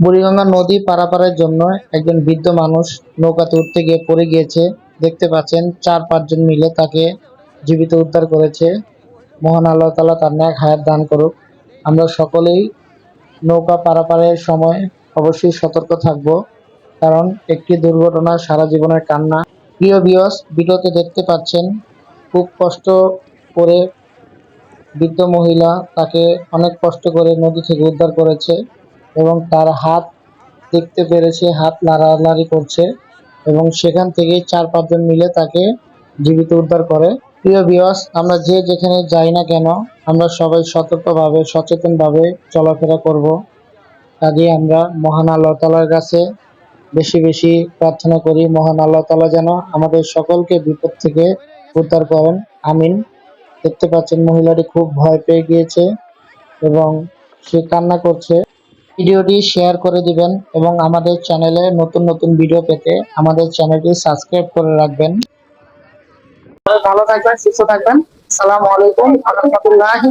বুড়িগঙ্গা নদী পারাপারের জন্য একজন বৃদ্ধ মানুষ নৌকাতে উঠতে গিয়ে পড়ে গিয়েছে। দেখতে পাচ্ছেন চার পাঁচজন মিলে তাকে জীবিত উদ্ধার করেছে। মহান আল্লাহ তালা তার ন্যাক হায়াত দান করুক। আমরা সকলেই নৌকা পারাপারের সময় অবশ্যই সতর্ক থাকব, কারণ একটি দুর্ঘটনা সারা জীবনের কান্না। প্রিয় বিয়স ভিডিওতে দেখতে পাচ্ছেন, খুব কষ্ট করে বৃদ্ধ মহিলা তাকে অনেক কষ্ট করে নদী থেকে উদ্ধার করেছে। এবং তার হাত দেখতে পেরেছে, হাত লাড়ালাড়ি করছে এবং সেখান থেকে চার পাঁচজন মিলে তাকে জীবিত উদ্ধার করে। প্রিয় বিয়স আমরা যে যেখানে যাই না কেন, আমরা সবাই সতর্কভাবে, সচেতনভাবে চলাফেরা করব। কাজে আমরা মহান আল্লাহ তালার কাছে বেশি বেশি প্রার্থনা করি, মহান আল্লাহ তালা যেন আমাদের সকলকে বিপদ থেকে উদ্ধার করেন। আমিন। দেখতে পাচ্ছেন মহিলাটি খুব ভয় পেয়ে গিয়েছে এবং সে কান্না করছে। ভিডিওটি শেয়ার করে দিবেন এবং আমাদের চ্যানেলে নতুন নতুন ভিডিও পেতে আমাদের চ্যানেলটি সাবস্ক্রাইব করে রাখবেন। ভালো থাকবেন, সুস্থ থাকবেন। সালাম আলাইকুম আহমতুল্লাহি